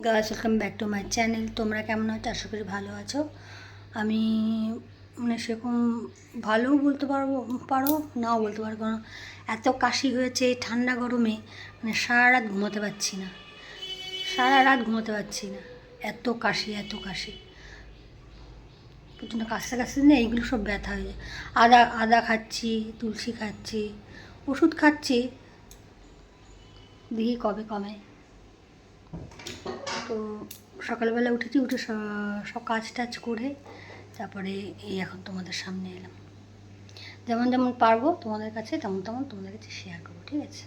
গাছ welcome back to my channel তোমরা কেমন আছো? আশা করি ভালো আছো। আমি মানে সেরকম ভালোও বলতে পারব, পারো, নাও বলতে পারো। কারণ এত কাশি হয়েছে ঠান্ডা গরমে মানে সারা রাত ঘুমোতে পারছি না। সারা রাত ঘুমোতে পারছি না। এত কাশি এত কাশি। প্রচণ্ড কাশতে কাশতে না এইগুলো সব ব্যথা হয়ে যায়। আদা আদা খাচ্ছি, তুলসী খাচ্ছি, ওষুধ খাচ্ছি। দেখি কবে কমে। তো সকালবেলা উঠেছি, উঠে সব কাজ টাজ করে তারপরে এই এখন তোমাদের সামনে এলাম। যেমন যেমন পারব তোমাদের কাছে, তেমন তেমন তোমাদের কাছে শেয়ার করব, ঠিক আছে?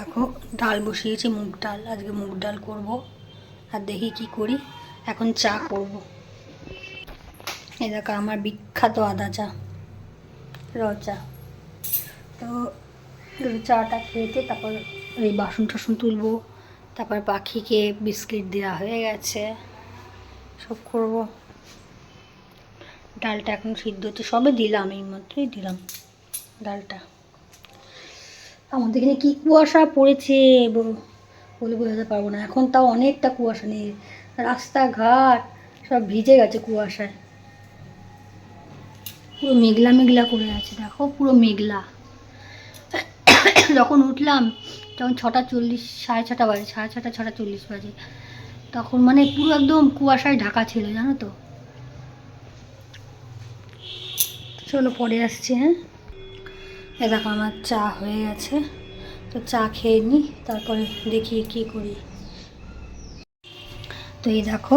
দেখো, ডাল বসিয়েছি, মুগ ডাল। আজকে মুগ ডাল করব আর দেখি কি করি। এখন চা করব। এই দেখো, আমার বিখ্যাত আদা চা, র চা। তো চাটা খেতে তারপর এই বাসন টাসন তুলবো। তারপর পাখিকে বিস্কিট দেওয়া হয়ে গেছে। সব করব। ডালটা এখন সিদ্ধ হচ্ছে। সবে দিলাম, এই মাত্রই দিলাম ডালটা। আমাদের এখানে কী কুয়াশা পড়েছে বলে বোঝাতে পারব না। এখন তাও অনেকটা কুয়াশা নেই। রাস্তাঘাট সব ভিজে গেছে কুয়াশায়। পুরো মেঘলা মেঘলা করে আছে। দেখো পুরো মেঘলা। যখন উঠলাম তখন ছটা চল্লিশ, সাড়ে ছটা বাজে, সাড়ে ছটা ছটা চল্লিশ বাজে। তখন মানে পুরো একদম কুয়াশায় ঢাকা ছিল, জানো তো? চলো পরে আসছি হ্যাঁ? এ দেখো, আমার চা হয়ে গেছে। তো চা খেয়ে নিই তারপরে দেখি কি করি। তো এই দেখো,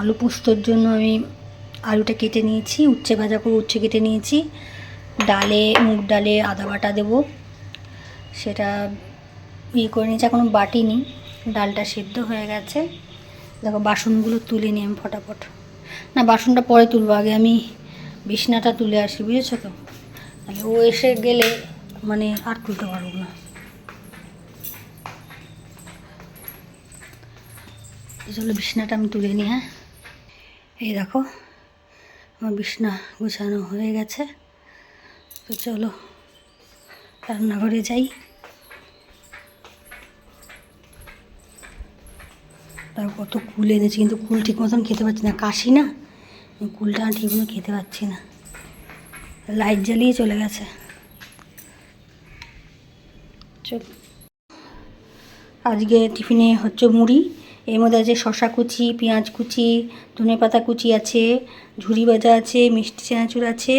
আলু পোস্তর জন্য আমি আলুটা কেটে নিয়েছি, উচ্ছে ভাজা করে উচ্ছে কেটে নিয়েছি। ডালে মুগ ডালে আদা বাটা দেবো। সেটা ইয়ে করে নিয়েছি এখনও বাটিনি ডালটা সেদ্ধ হয়ে গেছে। দেখো, বাসনগুলো তুলে নিই আমি ফটাফট। না, বাসনটা পরে তুলবো, আগে আমি বিছনাটা তুলে আসি, বুঝেছ তো? ও এসে গেলে মানে আর তুলতে পারব না। চলো, বিছনাটা আমি তুলে নিই হ্যাঁ? এই দেখো, আমার বিছনা গোছানো হয়ে গেছে। তো চলো, রান্নাঘরে যাই। তার কত কুল এনেছি, কিন্তু কুল ঠিক মতন খেতে পারছি না। কাশি না? কুলটা ঠিক মতো খেতে পারছি না। লাইট জ্বালিয়ে চলে গেছে। আজকে টিফিনে হচ্ছে মুড়ি, এর মধ্যে আছে শশা কুচি, পেঁয়াজ কুচি, ধনে পাতা কুচি আছে ঝুড়ি ভাজা আছে, মিষ্টি চানাচুর আছে,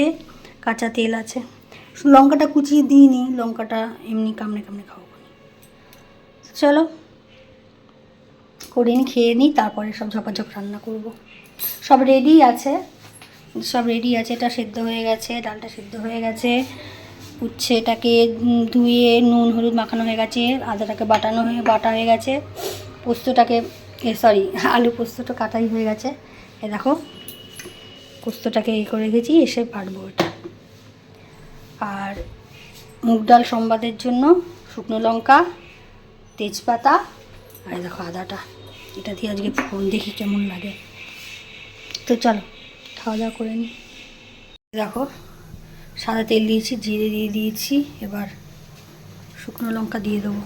কাঁচা তেল আছে। লঙ্কাটা কুচিয়ে দিইনি, লঙ্কাটা এমনি কামড়ে কামড়ে খাব। চলো। করে নিই খেয়ে নিই তারপরে সব ঝপাঝপ রান্না করব। সব রেডি আছে। সব রেডি আছে এটা সেদ্ধ হয়ে গেছে ডালটা সেদ্ধ হয়ে গেছে। উচ্ছেটাকে উম, ধুয়ে নুন হলুদ মাখানো হয়ে গেছে আদাটাকে বাটানো হয়ে বাটা হয়ে গেছে। পোস্তটাকে এ সরি আলু পোস্তটা কাটাই হয়ে গেছে। এ দেখো পোস্তটাকে এই করে রেখেছি এসে পারব এটা। আর মুগ ডাল সম্বাদের জন্য শুকনো লঙ্কা তেজপাতা আর দেখো আদাটা। এটা দিয়ে আজকে ফোন দেখি কেমন লাগে। তো চলো, খাওয়া দাওয়া করে নিই দেখো, সাদা তেল দিয়েছি, জিরে দিয়ে দিয়েছি, এবার শুকনো লঙ্কা দিয়ে দেবো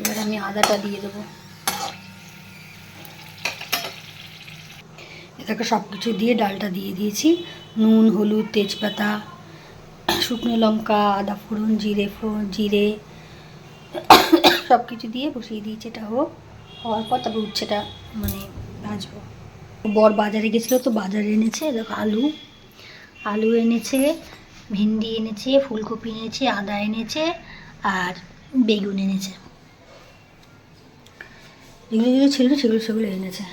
এবার আমি আদাটা দিয়ে দেবো। এটাকে সব কিছু দিয়ে ডালটা দিয়ে দিয়েছি। নুন, হলুদ, তেজপাতা, শুকনো লঙ্কা, আদা ফোড়ন, জিরে ফোড়ন, জিরে সব কিছু দিয়ে বসিয়ে দিয়েছি এটা হোক। হওয়ার পর তারপর উচ্ছেটা মানে ভাজবো। বর বাজারে গেছিল তো বাজারে এনেছে দেখো আলু। আলু এনেছে, ভেন্ডি এনেছে, ফুলকপি এনেছে, আদা এনেছে আর বেগুন এনেছে। যেগুলো যেগুলো ছিল সেগুলো সেগুলো এনেছে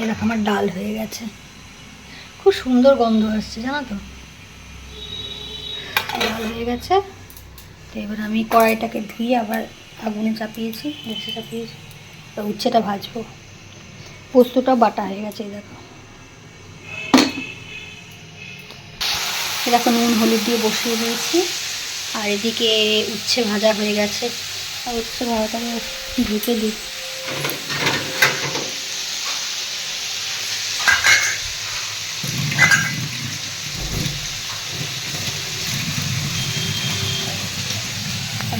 এরকম আমার ডাল হয়ে গেছে। খুব সুন্দর গন্ধ আসছে, জানো তো? ডাল হয়ে গেছে। তো এবার আমি কড়াইটাকে ধুয়ে আবার আগুনে চাপিয়েছি গ্যাসে চাপিয়েছি। তো উচ্ছেটা ভাজবো। পোস্তটা বাটা হয়ে গেছে, এই দেখো। এরকম নুন, হলুদ দিয়ে বসিয়ে দিয়েছি। আর এদিকে উচ্ছে ভাজা হয়ে গেছে। আর উচ্ছে ভাজাটাকে ঢুকে দিই।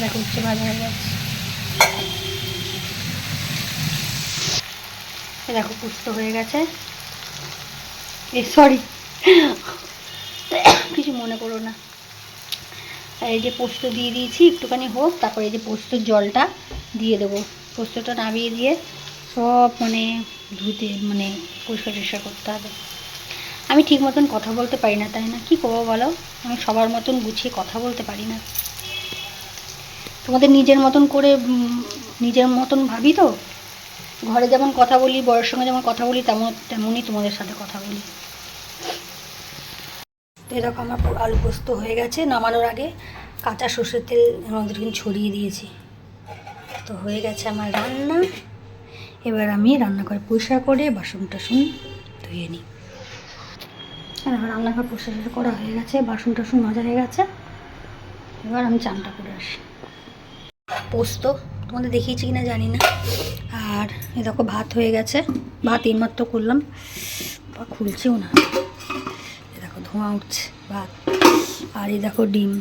দেখো উচ্ছে ভাজা হয়ে এ দেখো পুস্ত হয়ে গেছে। এ সরি কিছু মনে করো না। আর এই যে পোস্ত দিয়ে দিয়েছি, একটুখানি হোক, তারপরে এই যে পোস্তর জলটা দিয়ে দেবো। পোস্তটা নামিয়ে দিয়ে সব মানে ধুতে মানে পরিষ্কার টরিষ্কার করতে হবে। আমি ঠিক মতন কথা বলতে পারি না, তাই না? কি করব বলো? আমি সবার মতন গুছিয়ে কথা বলতে পারি না। তোমাদের নিজের মতন করে নিজের মতন ভাবি তো? ঘরে যেমন কথা বলি বড়ের সঙ্গে যেমন কথা বলি, তেমন, তেমনই তোমাদের সাথে কথা বলি। তো এরকম আমার আলু পোস্ত হয়ে গেছে, নামানোর আগে কাঁচা সর্ষের তেল আমাদের কিন্তু ছড়িয়ে দিয়েছি। তো হয়ে গেছে আমার রান্না। এবার আমি রান্না করে পরিষ্কার করে বাসন টাসন ধুয়ে নিই। আমার রান্নাঘর পরিষ্কার করা হয়ে গেছে, বাসন টাসন মাজা হয়ে গেছে। এবার আমি চানটা করে আসি। পোস্ত তোমাদের দেখিয়েছি কিনা জানি না। আর এ দেখো ভাত হয়ে গেছে, ভাত এইমাত্র করলাম বা খুলছেও না। ধোঁয়া উঠছে ভাত। আর এই দেখো ডিম।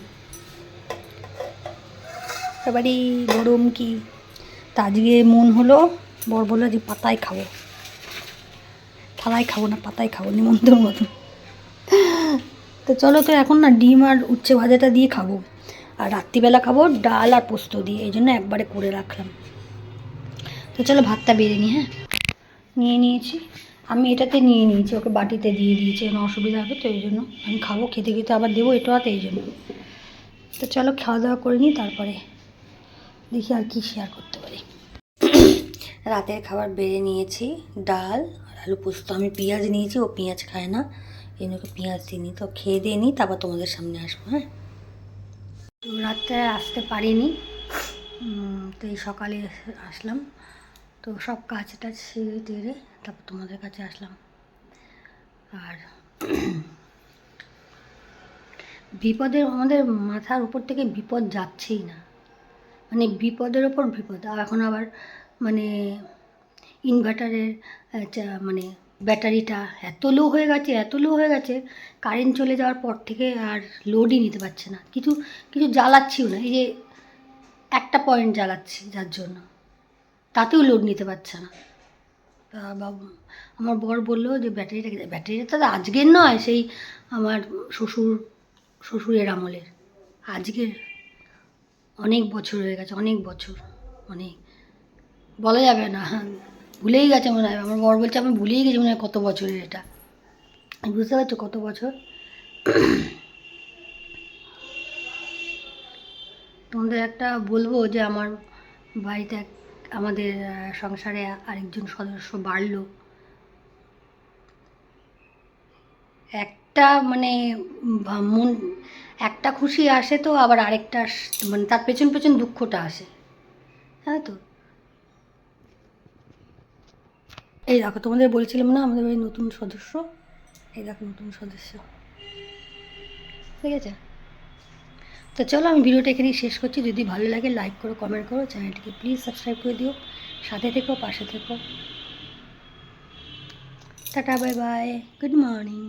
এবারে গরম কি? তা আজকে মন হলো, বর বলল যে পাতায় খাব। থালায় খাব না, পাতায় খাব, নিমন্ত্রণ মতো। তো চলো তো এখন না ডিম আর উচ্ছে ভাজাটা দিয়ে খাব। আর রাত্রিবেলা খাব ডাল আর পোস্ত দিয়ে, এই জন্য একবারে করে রাখলাম। তো চলো ভাতটা বেড়ে নি হ্যাঁ? নিয়ে নিয়েছি। আমি এটাতে নিয়ে নিয়েছি, ওকে বাটিতে দিয়ে দিয়েছি, কোনো অসুবিধা হবে তো এই জন্য। আমি খাব, খেতে খেতে আবার দেবো এটা হাতে এই জন্য। তো চলো খাওয়া দাওয়া করে নিই, তারপরে দেখি আর কি শেয়ার করতে পারি। রাতের খাবার বেড়ে নিয়েছি, ডাল আর আলু পোস্ত। আমি পেঁয়াজ নিয়েছি, ও পেঁয়াজ খায় না, এই জন্য পেঁয়াজ দিইনি তো খেয়ে দিয়ে নিই, তারপর তোমাদের সামনে আসব হ্যাঁ? রাত্রে আসতে পারিনি। তো এই সকালে আসলাম। তো সব কাজ টাজ সেরে টেরে তারপর তোমাদের কাছে আসলাম। আর বিপদের, আমাদের মাথার উপর থেকে বিপদ যাচ্ছেই না। মানে বিপদের ওপর বিপদ। আর এখন আবার মানে ইনভার্টারের মানে ব্যাটারিটা এত লো হয়ে গেছে, এত লো হয়ে গেছে, কারেন্ট চলে যাওয়ার পর থেকে আর লোডই নিতে পারছে না। কিছু কিছু জ্বালাচ্ছিও না। এই যে একটা পয়েন্ট জ্বালাচ্ছি যার জন্য। তাতেও লোড নিতে পারছে না। তা আমার বর বলল যে ব্যাটারিটা ব্যাটারিটা তো আজকের নয়, সেই আমার শ্বশুর, শ্বশুরের আমলের। আজকের। অনেক বছর হয়ে গেছে, অনেক বছর, অনেক। বলা যাবে না, ভুলেই গেছে মনে হয়। আমার বর বলছে, আমি ভুলেই গেছি মনে হয় কত বছরের এটা। বুঝতে পারছ কত বছর? তোমাদের একটা বলব যে আমার বাড়িতে এক- আমাদের সংসারে আরেকজন সদস্য বাড়লো। একটা মানে মন, একটা খুশি আসে তো, আবার আরেকটা মানে তার পেছন পেছন দুঃখটা আসে। হ্যাঁ তো? এই দেখো, তোমাদের বলছিলাম না, আমাদের বাড়ির নতুন সদস্য? এই দেখো, নতুন সদস্য। ঠিক আছে? তো চলো আমি ভিডিওটা এখানেই শেষ করছি। যদি ভালো লাগে লাইক করো কমেন্ট করো, চ্যানেলটিকে প্লিজ সাবস্ক্রাইব করে দিও। সাথে থেকো, পাশে থেকো। Tata bye bye good morning